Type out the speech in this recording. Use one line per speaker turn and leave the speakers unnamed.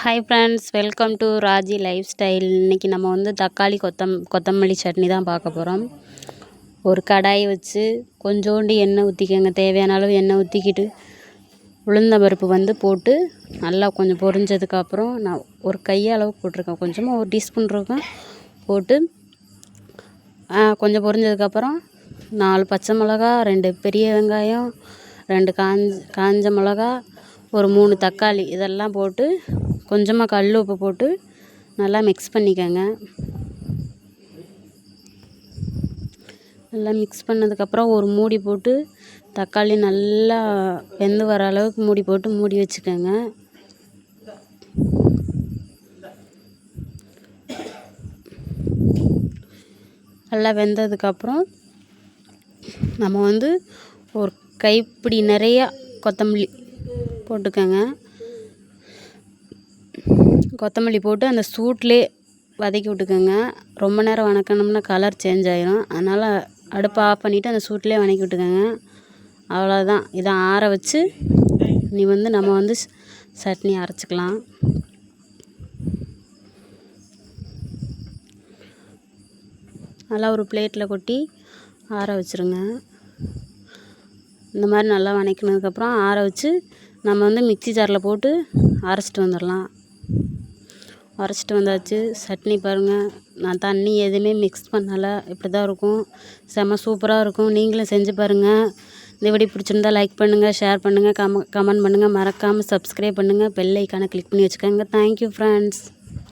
Hi friends welcome to Raji lifestyle இன்றைக்கி நம்ம வந்து தக்காளி கொத்தம் கொத்தமல்லி சட்னி தான் பார்க்க போகிறோம் ஒரு கடாயை வச்சு கொஞ்சோண்டு எண்ணெய் ஊற்றிக்கோங்க தேவையான அளவு எண்ணெய் ஊற்றிக்கிட்டு உளுந்த பருப்பு வந்து போட்டு நல்லா கொஞ்சம் பொரிஞ்சதுக்கப்புறம் நான் ஒரு கையளவு போட்டிருக்கேன். கொஞ்சமாக ஒரு டீஸ்பூன் இருக்கும். போட்டு கொஞ்சம் பொரிஞ்சதுக்கப்புறம் நாலு பச்சை மிளகா ரெண்டு பெரிய வெங்காயம் ரெண்டு காஞ்ச காஞ்ச மிளகா ஒரு மூணு தக்காளி இதெல்லாம் போட்டு கொஞ்சமாக கல் உப்பு போட்டு நல்லா மிக்ஸ் பண்ணிக்கோங்க. நல்லா மிக்ஸ் பண்ணதுக்கப்புறம் ஒரு மூடி போட்டு தக்காளி நல்லா வெந்து வர அளவுக்கு மூடி போட்டு மூடி வச்சுக்கோங்க. நல்லா வெந்ததுக்கப்புறம் நம்ம வந்து ஒரு கைப்பிடி நிறையா கொத்தமல்லி போட்டுக்கோங்க. கொத்தமல்லி போட்டு அந்த சூட்டிலே வதக்கி விட்டுக்கோங்க. ரொம்ப நேரம் வணக்கணும்னா கலர் சேஞ்ச் ஆயிடும் அதனால் அடுப்பை ஆஃப் பண்ணிவிட்டு அந்த சூட்டிலே வதக்கி விட்டுக்கோங்க. அவ்வளோதான் இதை ஆற வச்சு நீ வந்து நம்ம வந்து சட்னி அரைச்சிக்கலாம். நல்லா ஒரு பிளேட்டில் கொட்டி ஆற வச்சுருங்க. இந்த மாதிரி நல்லா வதக்கினதுக்கப்புறம் ஆற வச்சு நம்ம வந்து மிக்சி ஜாரில் போட்டு அரைச்சிட்டு வந்துடலாம் அரைச்சிட்டு வந்தாச்சு. சட்னி பாருங்கள் நான் தண்ணி எதுவுமே மிக்ஸ் பண்ணலை. இப்படி தான் இருக்கும் செம்ம சூப்பராக இருக்கும். நீங்களும் செஞ்சு பாருங்கள் இந்த வீடியோ பிடிச்சிருந்தா லைக் பண்ணுங்கள் ஷேர் பண்ணுங்கள் கம கமெண்ட் பண்ணுங்கள் மறக்காமல் சப்ஸ்கிரைப் பண்ணுங்கள் பெல் ஐக்கானை கிளிக் பண்ணி வச்சுக்கோங்க. Thank you friends